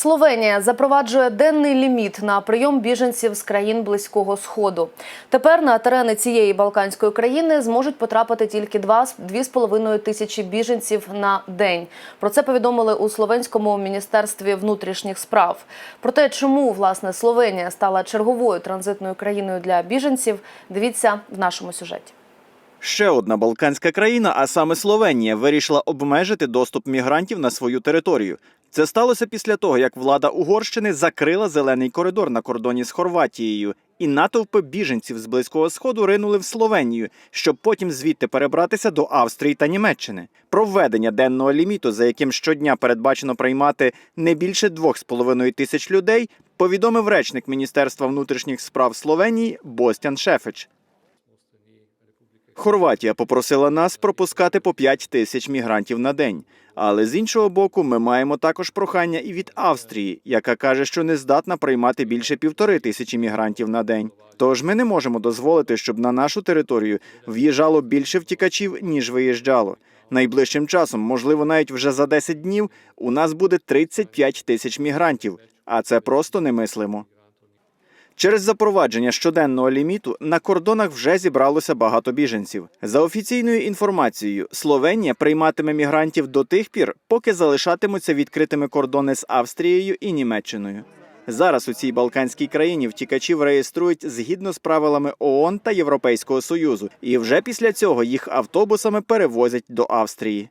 Словенія запроваджує денний ліміт на прийом біженців з країн близького сходу. Тепер на терени цієї балканської країни зможуть потрапити тільки 2,5 тисячі біженців на день. Про це повідомили у словенському міністерстві внутрішніх справ. Про те, чому власне Словенія стала черговою транзитною країною для біженців, дивіться в нашому сюжеті. Ще одна балканська країна, а саме Словенія, вирішила обмежити доступ мігрантів на свою територію. Це сталося після того, як влада Угорщини закрила зелений коридор на кордоні з Хорватією, і натовпи біженців з близького сходу ринули в Словенію, щоб потім звідти перебратися до Австрії та Німеччини. Про введення денного ліміту, за яким щодня передбачено приймати не більше 2,5 тисяч людей, повідомив речник Міністерства внутрішніх справ Словенії Бостян Шефич. Хорватія попросила нас пропускати по 5 тисяч мігрантів на день. Але з іншого боку, ми маємо також прохання і від Австрії, яка каже, що не здатна приймати більше півтори тисячі мігрантів на день. Тож ми не можемо дозволити, щоб на нашу територію в'їжджало більше втікачів, ніж виїжджало. Найближчим часом, можливо, навіть вже за 10 днів, у нас буде 35 тисяч мігрантів, а це просто немислимо. Через запровадження щоденного ліміту на кордонах вже зібралося багато біженців. За офіційною інформацією, Словенія прийматиме мігрантів до тих пір, поки залишатимуться відкритими кордони з Австрією і Німеччиною. Зараз у цій балканській країні втікачів реєструють згідно з правилами ООН та Європейського союзу, і вже після цього їх автобусами перевозять до Австрії.